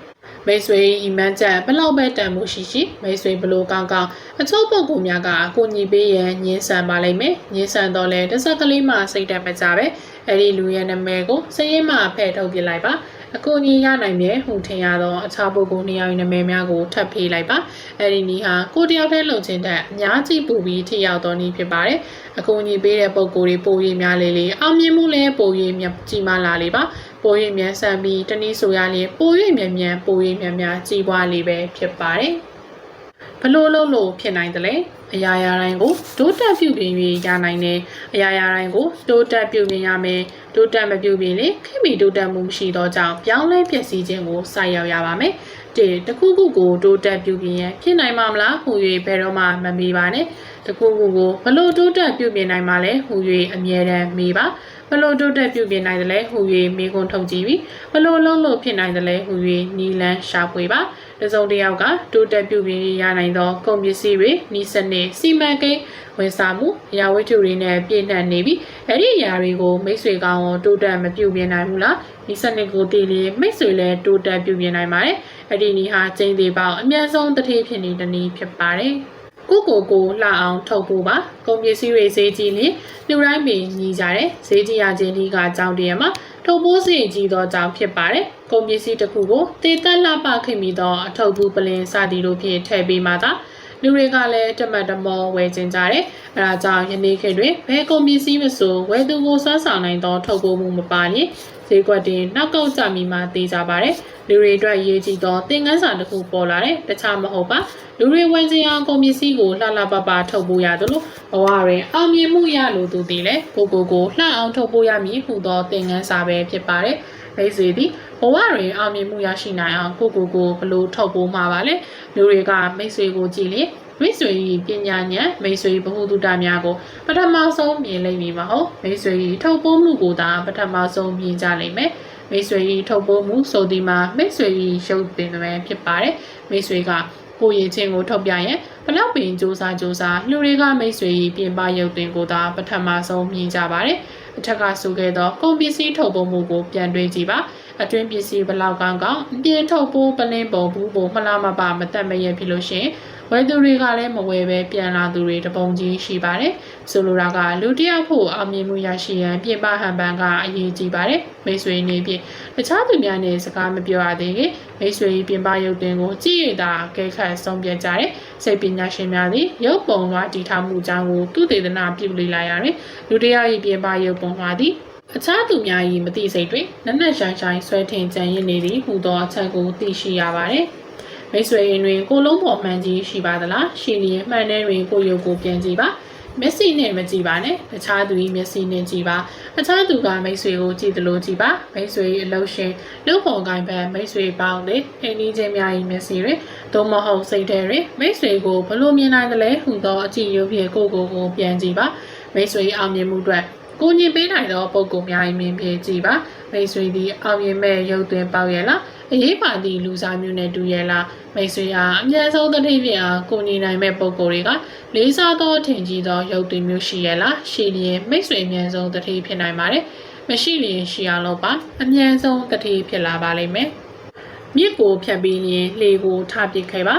မိတ်ဆွေဤမှန်းချက်ဘလောက်ပဲတန်မှုရှိရှိမိတ်ဆွေဘလို့ကောင်းကောင်းအချို့ပုံကူများကအကူညီပေးရန်ညှင်းဆန်ပါလိမ့်မယ်ညှင်းဆန်တော့လဲတစ်စက်ကလေးမှစိတ်တက်မကြပဲအဲ့ဒီလူရဲ့နာမည်ကိုစည်ရင်မှဖဲ့ထုတ်ပြလိုက်ပါအကူအညီရနိုင်မြဲဟူထင်ရသောအခြားပုဂ္ဂိုလ်နှစ်ယောက်၏နာမည်များကိုထပ်ဖေးလိုက်ပါအဲ့ဒီနည်းဟာကိုတယောက်တည်းလုံခြင်းတဲ့အများကြီးပူပြီးထိရောက်သောနည်းဖြစ်ပါတယ်အကူအညီပေးတဲ့ပုဂ္ဂိုလ်တွေပို၍များလေလေအောင်မြင်မှုလည်းပို၍ကြီးမားလာလေပါ ပို၍မြန်ဆန်ပြီးတနည်းဆိုရရင်ပို၍မြန်မြန်ပို၍မြန်မြန်ကြီးပွားလေပဲဖြစ်ပါတယ်ဘလို့လို့လို့ဖြစ်နိုင်တယ်လေအရာရာတိုင်းကိုတိုးတက်ပြုပြင်၍ရနိုင်တယ်အရာရာတိုင်းကိုတိုးတက်ပြုပြင်ရမယ်တိုးတက်မပြုပြင်လေခိမိတိုးတက်မှုမရှိသောကြောင့်ပြောင်းလဲပျက်စီးခြင်းကိုစိုက်ရောက်ရပါမယ်တေတခုခုကိုတိုးတက်ပြုပြင်ရန်ဖြစ်နိုင်မှာမလားဟူ၍ဘယ်တော့မှမမေးပါနဲ့တခုခုကိုဘလို့တိုးတက်ပြုပြင်နိုင်မှာလဲဟူ၍အမြဲတမ်းမေးပါ ဘလို့တိုးတက်ပြုပြင်နိုင်တယ်လဲဟူ၍မိခွန်းထုတ်ကြည့်ပြီးဘလို့လုံးလို့ဖြစ်နိုင်တယ်လဲဟူ၍နီလန်းရှာဖွေပါတစုံတစ်ယောက်ကတိုးတက်ပြုပြင်ရနိုင်သောကုန်ပစ္စည်းတွေနီးစနစ်စီမံကိန်းဝန်ဆောင်မှုအရာဝတ္ထုတွေနဲ့ပြည့်နှက်နေပြီးအဲ့ဒီအရာတွေကိုမိတ်ဆွေကောင်းအောင်တိုးတက်မပြုပြင်နိုင်ဘူးလားဒီစနစ်ကိုတည်လေမိတ်ဆွေလည်းတိုးတက်ပြုပြင်နိုင်ပါတယ်အဲ့ဒီနီးဟာကျင်းသေးပေါက်အများဆုံးတစ်ထေးဖြစ်နေတနည်းဖြစ်ပါတယ် ကိုကိုကိုလှအောင်ထုတ်ဖို့ပါကုန်ပစ္စည်းတွေဈေးကြီးရင်လူတိုင်းပင်ညီကြတယ်ဈေးကြီးရခြင်းဒီကအကြောင်းတည်းမှာထုတ်ပိုးစီကြီးသောကြောင့်ဖြစ်ပါတယ်ကုန်ပစ္စည်းတစ်ခုကိုတေတက်လှပခင်ပြီးသောအထုပ်ဘူးပလင်စသည်တို့ဖြင့်ထည့်ပေးမှသာ လူတွေကလည်းတမတ်တမောဝယ်ကျင်ကြတယ်။အဲဒါကြောင့်ယနေ့ခေတ်တွင်ဘယ်ကုန်ပစ္စည်းမဆိုဝယ်သူကိုစွမ်းဆောင်နိုင်သောထုတ်ပိုးမှုမပါရင်ဈေးကွက်တင်နောက်ကောက်ကြမိမှသိကြပါတယ်။လူတွေအတွက်ရေးကြည့်သောသင်ခန်းစာတစ်ခုပေါ်လာတယ်။တခြားမဟုတ်ပါ။လူတွေဝန်ကျင်အောင်ကုန်ပစ္စည်းကိုလှလှပပထုတ်ပိုးရသလိုဘဝတွင်အောင်မြင်မှုရလိုသူသည်လည်းကိုကိုကိုလှအောင်ထုတ်ပိုးရမည်ဟူသောသင်ခန်းစာပဲဖြစ်ပါတယ်။ မိတ်ဆွေသည်ဘဝတွင်အောင်မြင်မှုရရှိနိုင်အောင်ကိုကိုကိုဘလို့ထုတ်ပိုးမှာပါလဲလူတွေကမိတ်ဆွေကိုကြည့်လေမိတ်ဆွေ၏ပညာဉာဏ်မိတ်ဆွေဘ ഹു တုတများကိုပထမဆုံးမြင်လိမ့်မည်မဟုတ်မိတ်ဆွေ၏ထုတ်ပိုးမှုကိုသာပထမဆုံးမြင်ကြလိမ့်မယ်မိတ်ဆွေ၏ထုတ်ပိုးမှုဆိုဒီမှာမိတ်ဆွေ၏ရုပ်ပင်ပဲဖြစ်ပါတယ်မိတ်ဆွေကကိုရင်ချင်းကိုထုတ်ပြရင်ဘလောက်ပင်စူးစမ်းစူးစမ်းလူတွေကမိတ်ဆွေ၏ပြင်ပရုပ်သွင်းကိုသာပထမဆုံးမြင်ကြပါတယ် အထက်ကဆိုခဲ့သောကုန်ပစ္စည်းထုတ်ပိုးမှုကိုပြန်တွေးကြည့်ပါ အတွင်းပစ္စည်းဘလောက်ကောင်းကောင်းအပြင်ထုတ်ပိုးပလင်းပုံဘူးပုံမလားမပါမတက်မရဖြစ်လို့ရှရင်ဝယ်သူတွေကလည်းမဝယ်ပဲပြန်လာသူတွေတပုံကြီးရှိပါတယ်ဆိုလိုတာကလူတစ်ယောက်ဖို့အောင်မြင်မှုရရှိရန်ပြင်ပဟန်ပန်ကအရေးကြီးပါတယ်မိတ်ဆွေနေဖြင့်တခြားသူများနဲ့စကားမပြောရသေးခင်မိတ်ဆွေပြင်ပရုပ်တင်ကိုကြည့်ရတာကဲခတ်ဆုံးပြကြတဲ့စိတ်ပညာရှင်များသည်ရုပ်ပုံလွှာတည်ထားမှုအကြောင်းကိုသူတေသနာပြုလေ့လာရတယ်လူတစ်ယောက်၏ပြင်ပရုပ်ပုံလွှာသည် အခြားသူများ၏မသိစိတ်တွေနက်နက်ရှိုင်းရှိုင်းဆွဲထင်ကြံရည်နေသည်ဟူသောအချက်ကိုသိရှိရပါတယ်။မိတ်ဆွေရင်တွင်ကိုလုံးပေါ်မှန်ကြီးရှိပါသလားရှိလျင်မှန်တဲ့တွင်ကိုရုပ်ကိုပြန်ကြည့်ပါမျက်စိနဲ့မကြည့်ပါနဲ့တခြားသူ၏မျက်စိနဲ့ကြည့်ပါတခြားသူကမိတ်ဆွေကိုကြည့်သလိုကြည့်ပါမိတ်ဆွေ၏အလုပ်ရှင်လုပ်ပုံကိုင်းပန်းမိတ်ဆွေပေါင်းလေအိမ်ကြီးချင်းများ၏မျက်စိတွေသို့မဟုတ်စိတ်ထဲတွင်မိတ်ဆွေကိုဘလို့မြင်နိုင်သလဲဟူသောအကြည့်ရုပ်ဖြင့်ကိုယ့်ကိုယ်ကိုပြန်ကြည့်ပါမိတ်ဆွေ၏အောင်မြင်မှုအတွက် ကိုညင်ပေးနိုင်သောပုံကုများ၏မြင်ပြကြည့်ပါမိတ်ဆွေသည်အောင်မြင်မဲ့ရုပ်သွင်းပေါက်ရလားအရေးပါသည့်လူစားမျိုးနဲ့တူရဲ့လားမိတ်ဆွေအားအမြဲဆုံးတစ်ထိပ်ပြင်အားကိုညီနိုင်မဲ့ပုံကိုယ်တွေကလေးစားသောထင်ကြီးသောရုပ်သွင်းမျိုးရှိရဲ့လားရှိလျင်မိတ်ဆွေအမြဲဆုံးတစ်ထိပ်ဖြစ်နိုင်ပါတယ်မရှိလျင်ရှိအောင်လုပ်ပါအမြဲဆုံးတစ်ထိပ်ဖြစ်လာပါလိမ့်မယ်မြစ်ကိုဖြတ်ပြီးလျင်လေကိုထပစ်ခဲ့ပါ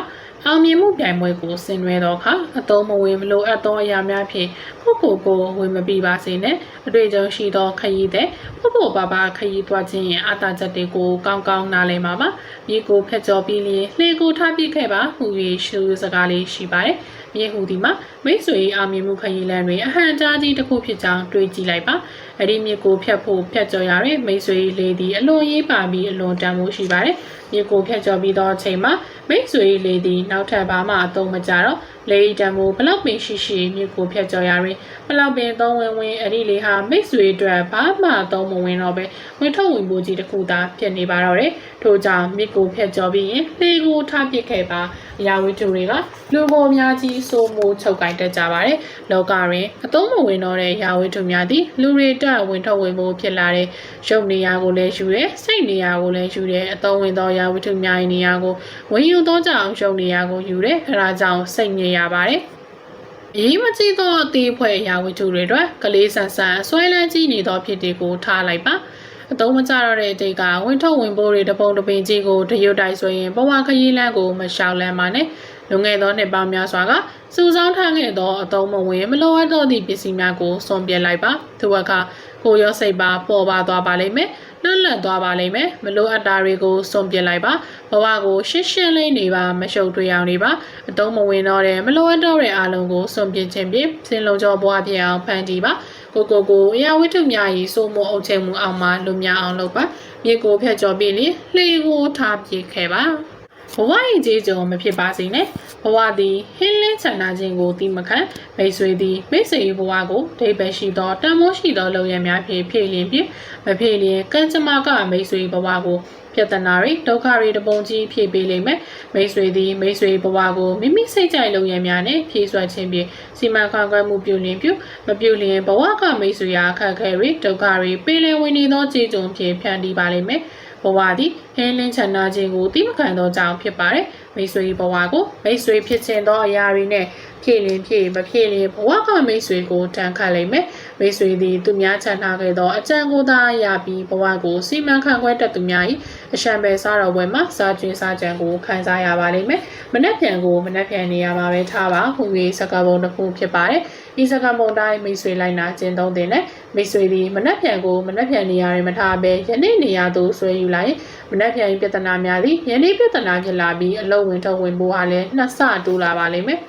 အောင်မြင်မှုပြိုင်ပွဲကိုဆင်နွှဲသောအခါအသုံးမဝင်မလိုအပ်သောအရာများဖြင့်ကိုကိုကိုဝင်မပြီးပါစေနဲ့အတွေ့အကြုံရှိသောခရီးတဲ့ဖို့ဖို့ပါပါခရီးသွားခြင်းရဲ့အတားချက်တွေကိုကောင်းကောင်းနားလည်ပါပါမြေကိုဖက်ကျော်ပြီးလျင်လှေကိုထားပစ်ခဲ့ပါဟူ၍ရှူစကားလေးရှိပါတယ်မြေဟူဒီမှာမိတ်ဆွေအာမြင်မှုခရီးလမ်းတွင်အဟံကြားကြီးတစ်ခုဖြစ်ကြောင်းတွေးကြည့်လိုက်ပါအဲ့ဒီမြေကိုဖျက်ဖို့ဖျက်ကျော်ရတဲ့မိတ်ဆွေလေးသည်အလွန်ရေးပါပြီးအလွန်တန်ဖိုးရှိပါတယ်မြေကိုဖျက်ကျော်ပြီးသောအချိန်မှာမိတ်ဆွေလေးသည်နောက်ထပ်ဘာမှအသုံးမကျတော့လေတံမိုးဘလောက်ပင်ရှိရှိမြေကိုဖျက်ကျော်ရရင်ဘလောက်ပင်သုံးဝင်ဝင်အဲ့ဒီလေးဟာမိတ်ဆွေအတွက်ဘာမှသုံးမဝင်တော့ပဲဝင်ထုတ်ဝင်ပိုးကြီးတစ်ခုသာဖြစ်နေပါတော့တယ်ထို့ကြောင့်မြေကိုဖျက်ကျော်ပြီးရင်လေကိုထားပစ်ခဲ့ပါအရာဝတ္ထုတွေကလူကိုအများကြီးစိုးမိုးချုပ်ကင်တတ်ကြပါတယ်လောကတွင်အသုံးမဝင်တော့တဲ့ရာဝတ္ထုများသည်လူတွေတက်ဝင်ထုတ်ဝင်ဖို့ဖြစ်လာတဲ့ရုပ်နေရာကိုလည်းယူတယ်စိတ်နေရာကိုလည်းယူတယ်အသုံးဝင်သောရာဝတ္ထုများ၏နေရာကိုဝင်ယူသောကြောင့်ရုပ်နေရာကိုယူတယ်အဲဒါကြောင့်စိတ်ငြိမ်ရပါတယ်အေးမကြည့်သောအသေးဖွဲ့ရာဝတ္ထုတွေအတွက်ကလေးဆန်ဆန်ဆွဲလန်းကြည့်နေသောဖြစ်တွေကိုထားလိုက်ပါအတုံးမကြတော့တဲ့အတိတ်ကဝင်ထုတ်ဝင်ပိုးတွေတပုံတပင်ကြီးကိုတရွတ်တိုက်ဆိုရင်ဘဝခရီးလမ်းကိုမလျှောက်လန်းပါနဲ့လွန်ခဲ့သောနှစ်ပေါင်းများစွာကစူဆောင်းထားခဲ့သောအတုံးမဝင်မလိုအပ်သောသည့်ပစ္စည်းများကိုစွန့်ပစ်လိုက်ပါသူကကိုရောစိတ်ပါပေါ်ပါသွားပါလိမ့်မယ် လွတ်လပ်သွားပါလိမ့်မယ်မလိုအပ်တာတွေကိုစွန့်ပစ်လိုက်ပါဘဝကိုရှင်းရှင်းလေးနေပါမရှုပ်ထွေးအောင်နေပါအတုံးမဝင်တော့တဲ့မလိုအပ်တော့တဲ့အလုံးကိုစွန့်ပစ်ခြင်းဖြင့်စင်လုံးကျော်ဘဝဖြစ်အောင်ဖန်တီးပါကိုကိုကိုအရာဝတ္ထုများ၏စိုးမိုးအုပ်ချုပ်မှုအောင်မှလွမြောက်အောင်လုပ်ပါမြေကိုဖျက်ကျော်ပြီးလေလှေကိုထားပြခဲ့ပါ ဘဝရဲ့ကြေးကြုံမဖြစ်ပါစေနဲ့ဘဝသည်ဟင်းလင်းချန်နာခြင်းကိုတိမခံမိတ်ဆွေသည်မိတ်ဆွေဘဝကိုဒိဗယ်ရှိသောတန်မိုးရှိသောလုံရများဖြင့်ဖြည့်လျင်ဖြင့်မဖြည့်လျင်ကံကြမ္မာကမိတ်ဆွေဘဝကိုပြဿနာတွေဒုက္ခတွေတပုံကြီးဖြည့်ပေးလိမ့်မယ်မိတ်ဆွေသည်မိတ်ဆွေဘဝကိုမိမိစိတ်ကြိုက်လုံရများနဲ့ဖြည့်ဆွတ်ခြင်းဖြင့်စီမံခန့်ခွဲမှုပြုလျင်ပြုမပြုလျင်ဘဝကမိတ်ဆွေအားခက်ခဲတွေဒုက္ခတွေပေးလည်ဝင်နေသောခြေကြုံဖြင့်ဖြန့်တီးပါလိမ့်မယ် ဘဝသည်ဟင်းလင်းချမ်းသာခြင်းကိုတိမခံသောကြောင့်ဖြစ်ပါတယ်မိတ်ဆွေဘဝကိုမိတ်ဆွေဖြစ်ခြင်းသောအရာတွေနဲ့ဖြည့်လင်းဖြည့်မဖြည့်လင်းဘဝကမိတ်ဆွေကိုတန်ခတ်လိမ့်မယ်မိတ်ဆွေသည်သူများချန်ထားခဲ့သောအကြံကိုသာရပြီးဘဝကိုစီမံခန့်ခွဲတတ်သူများ၏အရှံပဲစားတော်ပွဲမှာစားကျွင်းစားကြံကိုခံစားရပါလိမ့်မယ်မနှက်ပြန်ကိုမနှက်ပြန်နေရမှာပဲထားပါဟူ၍စကားပုံတစ်ခုဖြစ်ပါတယ် ဤစကားပုံတိုင်းမိတ်ဆွေလိုက်နာကျင့်သုံးတဲ့နဲ့မိတ်ဆွေသည်မနှက်ပြန်ကိုမနှက်ပြန်နေရတယ်မထားဘဲယနေ့နေရာသို့ဆွဲယူလိုက်မနှက်ပြန်ပြဿနာများသည်ယနေ့ပြဿနာဖြစ်လာပြီးအလုံးဝင်ထုတ်ဝင်ဖို့အားလည်းနှစ်ဆတိုးလာပါလိမ့်မယ်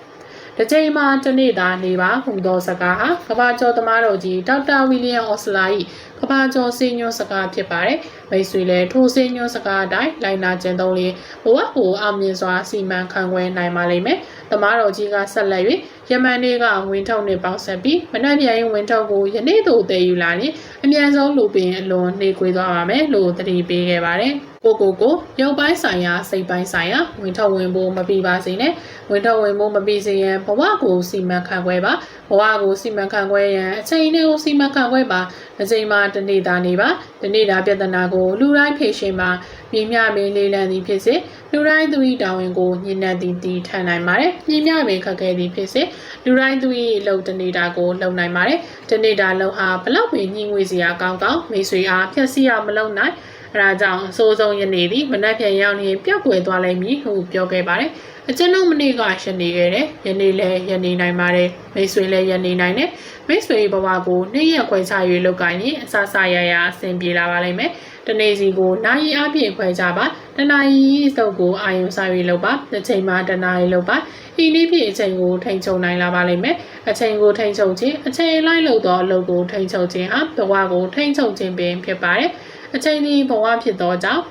တစ်ချိန်မှာတနေ့သာနေပါဟူသောစကားဟာကဘာကျော်သမားတော်ကြီးဒေါက်တာဝီလီယံအော်စလာ၏ကဘာကျော်စင်ညွှန်းစကားဖြစ်ပါတယ်။မိတ်ဆွေလည်းထိုစင်ညွှန်းစကားအတိုင်းလိုက်နာကျင့်သုံးလေဘဝကိုအောင်မြင်စွာစီမံခန့်ခွဲနိုင်ပါလိမ့်မယ်။သမားတော်ကြီးကဆက်လက်၍ယမန်တွေကဝင်ထုတ်နှင့်ပေါင်းဆက်ပြီးမနှက်ပြန်ရင်ဝင်ထုတ်ကိုယနေ့သို့တည်ယူလာရင်အမြန်ဆုံးလူပင်အလွန်နှေးကွေးသွားပါမယ်လို့တတိပေးခဲ့ပါတယ်။ ကိုကိုကိုရုပ်ပိုင်းဆိုင်ရာစိတ်ပိုင်းဆိုင်ရာဝင်ထုတ်ဝင်ဖို့မပြီးပါစေနဲ့ဝင်ထုတ်ဝင်ဖို့မပြီးစေရန်ဘဝကိုစီမံခန့်ခွဲပါဘဝကိုစီမံခန့်ခွဲရန်အချိန်နဲ့ကိုစီမံခန့်ခွဲပါတစ်ချိန်မှာတစ်နေ့သာနေပါတစ်နေ့သာပြဿနာကိုလူတိုင်းဖြေရှင်းပါပြင်းမြပင်လေးလံသည်ဖြစ်စေလူတိုင်းသူ၏တာဝန်ကိုညှဉ်းနှံသည်တည်ထန်နိုင်ပါတယ်ပြင်းမြပင်ခက်ခဲသည်ဖြစ်စေလူတိုင်းသူ၏လှုပ်တနေတာကိုလှုပ်နိုင်ပါတယ်တနေတာလှုပ်ဟာဘလောက်ပင်ညှိငွေစရာကောင်းကောင်းမိတ်ဆွေအားဖြက်စီအောင်မလုပ်နိုင် အဲဒါကြောင့်အဆိုးဆုံးယနေ့သည်မနက်ဖြန်ရောက်နေပျောက်ကွယ်သွားလိမ့်မည်ဟုပြောခဲ့ပါတယ်အကျွန်ုပ်မနေ့ကရှနေခဲ့တယ်ယနေ့လည်းယနေ့နိုင်ပါတယ်မိတ်ဆွေလည်းယနေ့နိုင်တယ်မိတ်ဆွေဘဝကိုနေ့ရက်ခွဲခြား၍လုပ်ကိုင်ရင်အဆဆရရအဆင်ပြေလာပါလိမ့်မယ်တနေ့စီကိုနိုင်အပြည့်ခွဲကြပါတနာရီစုပ်ကိုအာယုံစား၍လုပ်ပါတစ်ချိန်မှာတနာရီလုပ်ပါဤနည်းဖြင့်အချိန်ကိုထိန်ချုပ်နိုင်လာပါလိမ့်မယ်အချိန်ကိုထိန်ချုပ်ခြင်းအချိန်လိုက်လို့သောအလုပ်ကိုထိန်ချုပ်ခြင်းဟာဘဝကိုထိန်ချုပ်ခြင်းပင်ဖြစ်ပါတယ် အချိန်ဒီဘဝဖြစ်သောကြောင့်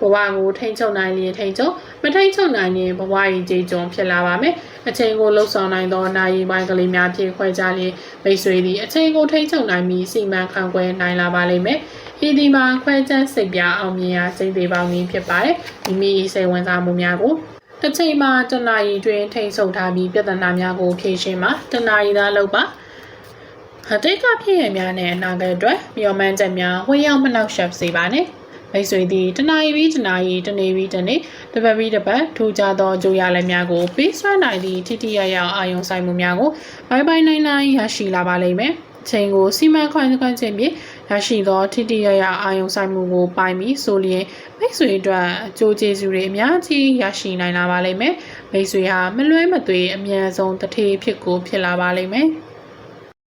ဘဝကိုထိန်ချုပ်နိုင်ရင်ထိန်ချုပ်မထိန်ချုပ်နိုင်ရင်ဘဝကြီးကြေကြုံဖြစ်လာပါမယ်အချိန်ကိုလှုပ်ဆောင်နိုင်သောနာရီပိုင်းကလေးများဖြင့်ခွဲခြားလျင်မိတ်ဆွေသည်အချိန်ကိုထိန်ချုပ်နိုင်ပြီးစီမံခန့်ခွဲနိုင်လာပါလိမ့်မယ်ဤဒီမှာခွဲခြားစိတ်ပြအောင်မြင်ရာစိတ်သေးပေါင်းကြီးဖြစ်ပါတယ်မိမိစိတ်ဝင်စားမှုများကိုတစ်ချိန်မှာတနာရီတွင်ထိန်ချုပ်ထားပြီးပြဿနာများကိုဖြေရှင်းမှာတနာရီသာလုပ်ပါ အတိတ်ကဖြစ်ရများနဲ့အနာဂတ်အတွက်မျှော်မှန်းချက်များဝေရောက်မနှောက်ယှက်စေပါနဲ့မိတ်ဆွေသည်တနာရီပြီးတနာရီတနေပြီးတနေ့တပတ်ပြီးတပတ်ထူကြသောကြိုးရလည်းများကိုပေးစွမ်းနိုင်သည့်ထိထိရရအာယုံဆိုင်မှုများကိုဘိုင်ဘိုင်နိုင်နိုင်ရရှိလာပါလိမ့်မယ်အချိန်ကိုစီမံခွင့်ခွင့်ခြင်းဖြင့်ရရှိသောထိထိရရအာယုံဆိုင်မှုကိုပိုင်ပြီးဆိုလျင်မိတ်ဆွေအတွက်အကျိုးကျေးဇူးတွေအများကြီးရရှိနိုင်လာပါလိမ့်မယ်မိတ်ဆွေဟာမလွဲမသွေအမြန်ဆုံးတထေးဖြစ်ကိုဖြစ်လာပါလိမ့်မယ်